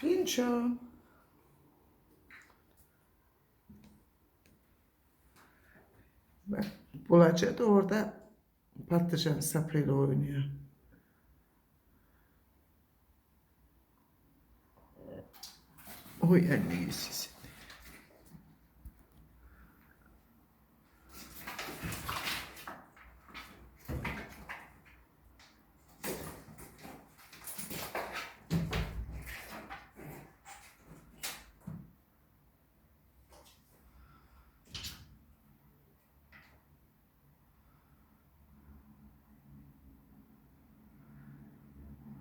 Pinço. Bak Bulaca da orada patlıcan sapıyla oynuyor. Oy anne yüzsüz.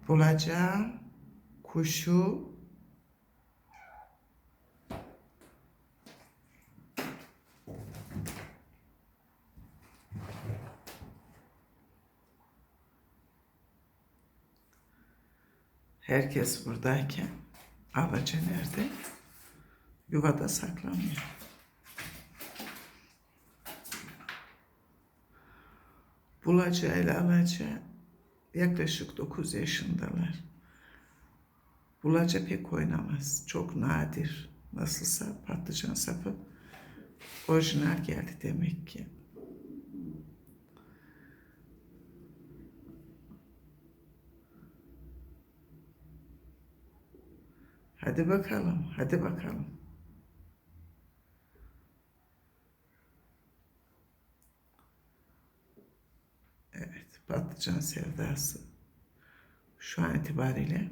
Bulacağım kuşu Herkes buradayken Alaca nerede? Yuvada saklanıyor. Bulaca ile Alaca yaklaşık 9 yaşındalar. Bulaca pek oynamaz. Çok nadir. Nasılsa patlıcan sapı orijinal geldi demek ki. Hadi bakalım, hadi bakalım. Evet, patlıcan sevdası. Şu an itibariyle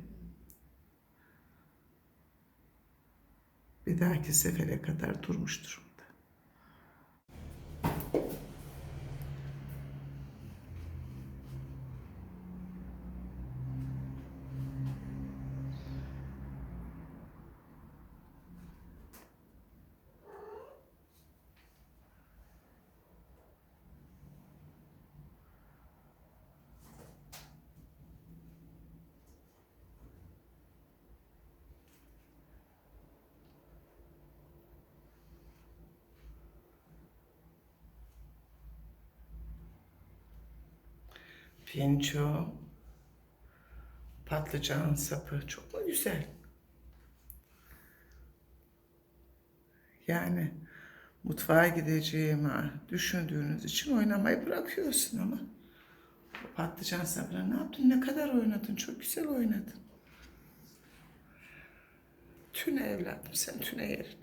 bir dahaki sefere kadar durmuş Pinço, patlıcan sapı çok mu güzel? Yani mutfağa gideceğimi düşündüğünüz için oynamayı bırakıyorsun ama. O patlıcan sapına ne yaptın? Ne kadar oynadın? Çok güzel oynadın. Tüne evladım sen tüne yerin.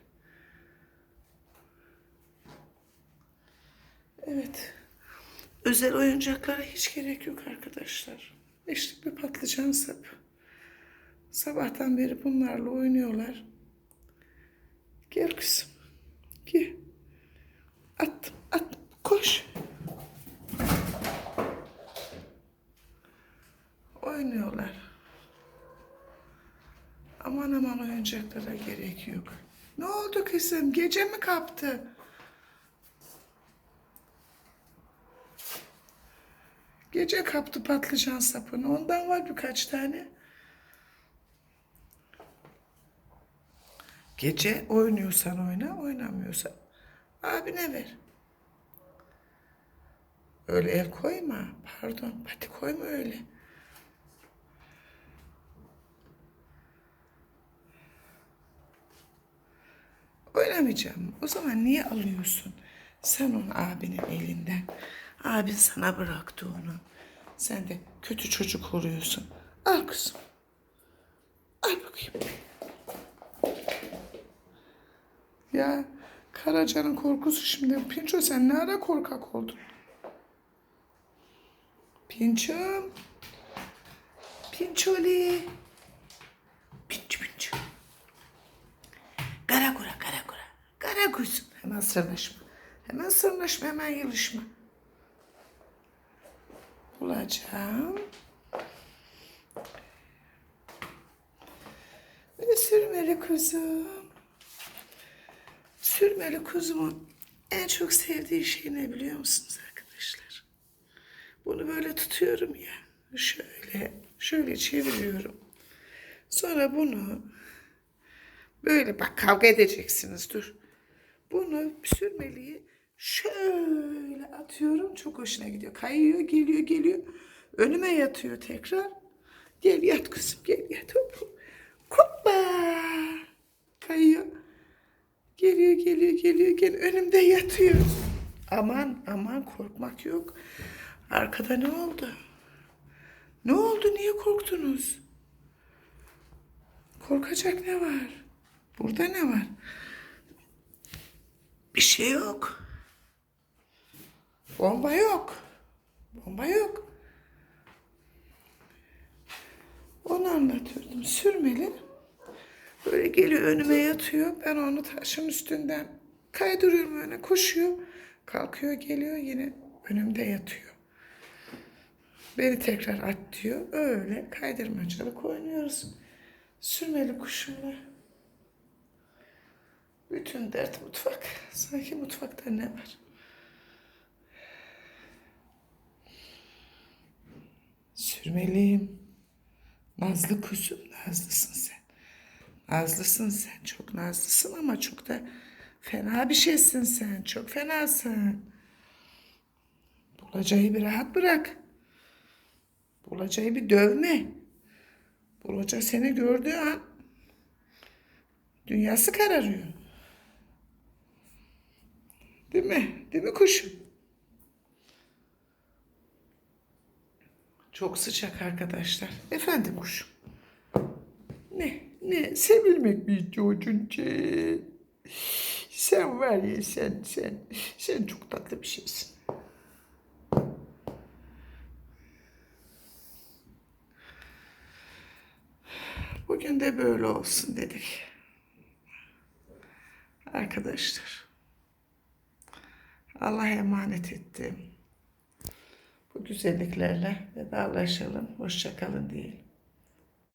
Evet. Özel oyuncaklara hiç gerek yok arkadaşlar. Beşlik bir patlıcan sapı. Sabahtan beri bunlarla oynuyorlar. Gel kızım. Gel. Attım, attım. Koş. Oynuyorlar. Aman aman oyuncaklara gerek yok. Ne oldu kızım? Gece mi kaptı? Gece kaptı patlıcan sapını. Ondan var birkaç tane. Gece oynuyorsan oyna, oynamıyorsan abine ver. Öyle el koyma. Pardon, pati koyma öyle. Oynamayacağım. O zaman niye alıyorsun? Sen onu abinin elinden. Abin sana bıraktı onu. Sen de kötü çocuk oluyorsun. Al kızım. Al bakayım. Ya Karaca'nın korkusu şimdi. Pinço sen ne ara korkak oldun? Pinçom. Pinçoli. Pinço pinço. Kara kura kara kura. Kara kuzum. Hemen sırnaşma. Hemen sırnaşma hemen yılışma. Bulacağım. Sürmeli kuzum. Sürmeli kuzumun en çok sevdiği şey ne biliyor musunuz arkadaşlar? Bunu böyle tutuyorum ya. Şöyle, şöyle çeviriyorum. Sonra bunu böyle bak kavga edeceksiniz dur. Bunu sürmeliyi Şöyle atıyorum. Çok hoşuna gidiyor. Kayıyor, geliyor, geliyor. Önüme yatıyor tekrar. Gel yat kızım, gel yat. Hop. Kayıyor. Geliyor, geliyor, geliyor, gel. Önümde yatıyor. Aman, aman korkmak yok. Arkada ne oldu? Ne oldu? Niye korktunuz? Korkacak ne var? Burada ne var? Bir şey yok. Bomba yok. Bomba yok. Onu anlatıyordum. Sürmeli. Böyle geliyor önüme yatıyor. Ben onu taşın üstünden kaydırıyorum öne koşuyor. Kalkıyor geliyor yine önümde yatıyor. Beni tekrar at diyor. Öyle kaydırmacalık oynuyoruz. Sürmeli kuşumla. Bütün dert mutfak. Sanki mutfakta ne var? Sürmeliyim. Nazlı kuzum, nazlısın sen. Nazlısın sen, çok nazlısın ama çok da fena bir şeysin sen. Çok fenasın. Bulacayı bir rahat bırak. Bulacayı bir dövme. Bulaca seni gördüğü an dünyası kararıyor. Değil mi? Değil mi kuşum? Çok sıcak arkadaşlar. Efendim kuşum. Ne? Ne? Sevilmek mi istiyorsun sen? Sen var ya sen, sen, sen çok tatlı bir şeysin. Bugün de böyle olsun dedik. Arkadaşlar. Allah'a emanet ettim. Bu güzelliklerle vedalaşalım. Hoşça kalın diyelim.